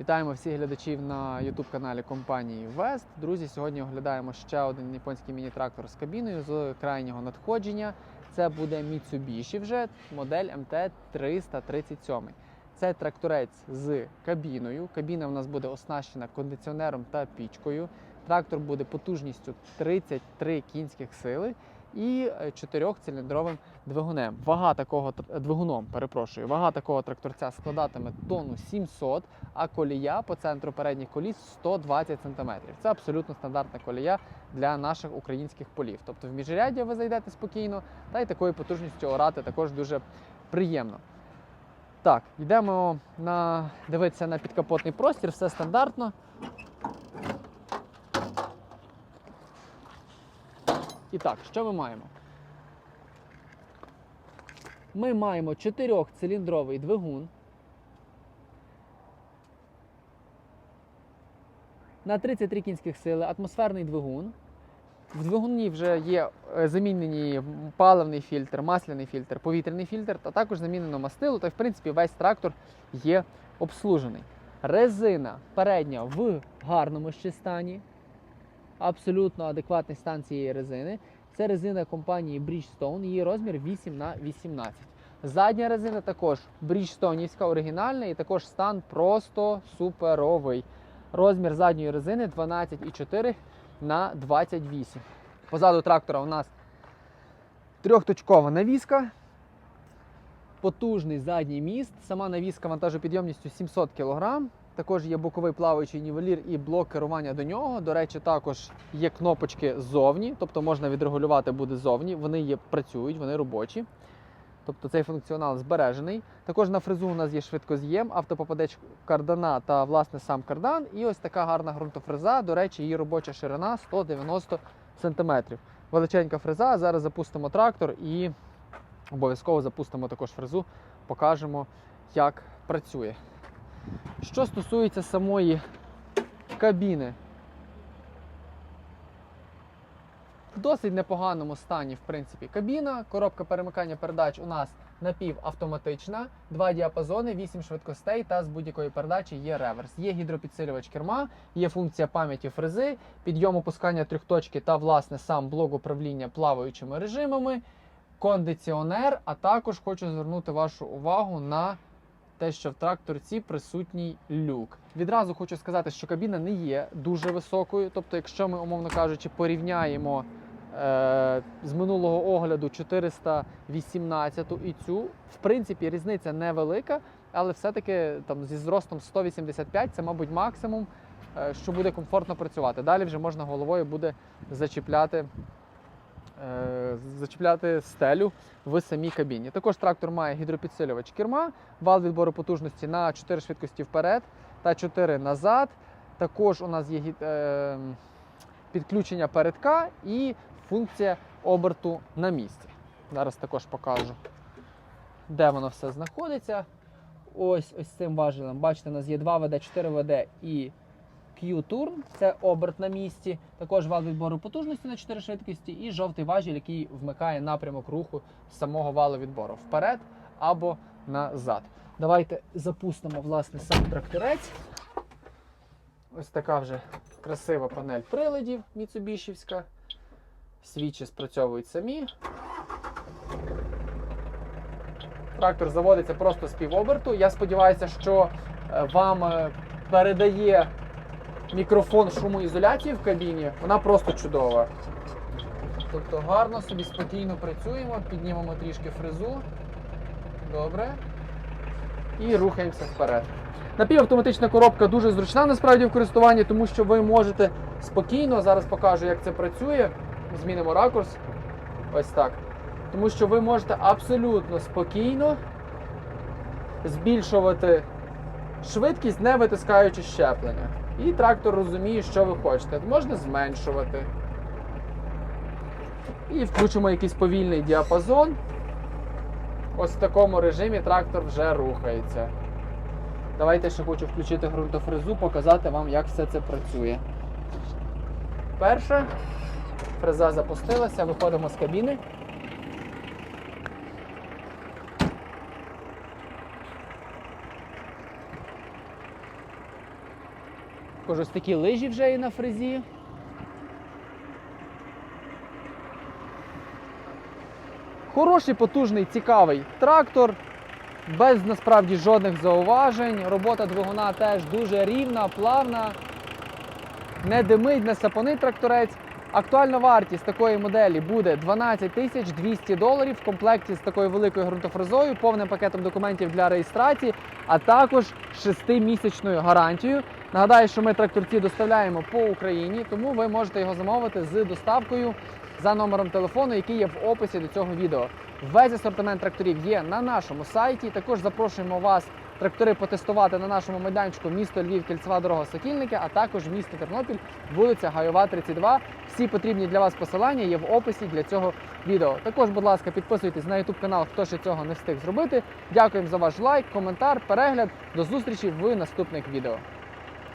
Вітаємо всіх глядачів на youtube каналі компанії West. Друзі, сьогодні оглядаємо ще один японський міні-трактор з кабіною з крайнього надходження. Це буде Mitsubishi вже модель MT337. Це тракторець з кабіною. Кабіна в нас буде оснащена кондиціонером та пічкою. Трактор буде потужністю 33 кінських сили і е, чотирьохциліндровим двигунем. Вага такого двигуном, перепрошую, вага такого тракторця складатиме тонну 700, а колія по центру передніх коліс 120 см. Це абсолютно стандартна колія для наших українських полів. Тобто в міжряддя ви зайдете спокійно, та й такою потужністю орати також дуже приємно. Так, йдемо на дивитися на підкапотний простір, все стандартно. І так, що ми маємо? Ми маємо чотирьохциліндровий двигун на 33 кінських сили, атмосферний двигун. В двигуні вже є е, замінені паливний фільтр, масляний фільтр, повітряний фільтр, та також замінено мастило, та в принципі весь трактор є обслужений. Резина передня в гарному ще стані, абсолютно адекватний стан цієї резини. Це резина компанії Bridgestone, її розмір 8 на 18. Задня резина також Bridgestoneівська, оригінальна і також стан просто суперовий. Розмір задньої резини 12,4 на 28. Позаду трактора у нас трьохточкова навіска, потужний задній міст, сама навіска вантажопідйомністю 700 кг. Також є боковий плаваючий нівелір і блок керування до нього. До речі, також є кнопочки ззовні, тобто можна відрегулювати буде ззовні. Вони є, працюють, вони робочі. Тобто цей функціонал збережений. Також на фрезу у нас є швидкоз'єм, автопопадач кардана та власне сам кардан. І ось така гарна ґрунтофреза. До речі, її робоча ширина 190 см. Величенька фреза. Зараз запустимо трактор і обов'язково запустимо також фрезу, покажемо, як працює. Що стосується самої кабіни, в досить непоганому стані, в принципі, кабіна. Коробка перемикання передач у нас напівавтоматична, два діапазони, 8 швидкостей та з будь-якої передачі є реверс. Є гідропідсилювач керма, є функція пам'яті фрези, підйом опускання трьохточки та власне сам блок управління плаваючими режимами, кондиціонер. А також хочу звернути вашу увагу на те, що в тракторці присутній люк. Відразу хочу сказати, що кабіна не є дуже високою. Тобто, якщо ми, умовно кажучи, порівняємо е, з минулого огляду 418 і цю, в принципі, різниця невелика, але все-таки там зі зростом 185 це, мабуть, максимум, е, що буде комфортно працювати. Далі вже можна головою буде зачіпляти. Е, Зачіпляти стелю в самій кабіні. Також трактор має гідропідсилювач керма, вал відбору потужності на 4 швидкості вперед та 4 назад. Також у нас є е, підключення передка і функція оберту на місці. Зараз також покажу, де воно все знаходиться. Ось ось цим важелем. Бачите, у нас є 2 ВД, 4 ВД і Q-Turn, це оберт на місці. Також вал відбору потужності на 4 швидкості і жовтий важіль, який вмикає напрямок руху самого валу відбору вперед або назад. Давайте запустимо власне сам тракторець. Ось така вже красива панель приладів Міцубішівська. Свічі спрацьовують самі. Трактор заводиться просто з півоберту. Я сподіваюся, що е, вам е, передає мікрофон шумоізоляції в кабіні. Вона просто чудова. Тобто гарно собі спокійно працюємо, піднімемо трішки фрезу. Добре. І рухаємося вперед. Напівавтоматична коробка дуже зручна насправді в користуванні, тому що ви можете спокійно, зараз покажу, як це працює. Змінимо ракурс. Ось так. Тому що ви можете абсолютно спокійно збільшувати швидкість, не витискаючи щеплення. І трактор розуміє, що ви хочете. Можна зменшувати. І включимо якийсь повільний діапазон. Ось в такому режимі трактор вже рухається. Давайте ще хочу включити ґрунтофрезу, показати вам, як все це працює. Перше, фреза запустилася, виходимо з кабіни. Також такі лижі вже є на фрезі. Хороший, потужний, цікавий трактор. Без насправді жодних зауважень. Робота двигуна теж дуже рівна, плавна. Не димить, не сапонить тракторець. Актуальна вартість такої моделі буде 12 тисяч 200 доларів в комплекті з такою великою ґрунтофрезою, повним пакетом документів для реєстрації, а також 6-місячною гарантією. Нагадаю, що ми тракторці доставляємо по Україні, тому ви можете його замовити з доставкою за номером телефону, який є в описі до цього відео. Весь асортимент тракторів є на нашому сайті. Також запрошуємо вас трактори потестувати на нашому майданчику місто Львів, кільцева дорога Сокільники, а також місто Тернопіль, вулиця Гайова, 32. Всі потрібні для вас посилання є в описі для цього відео. Також, будь ласка, підписуйтесь на YouTube канал, хто ще цього не встиг зробити. Дякуємо за ваш лайк, коментар, перегляд. До зустрічі в наступних відео.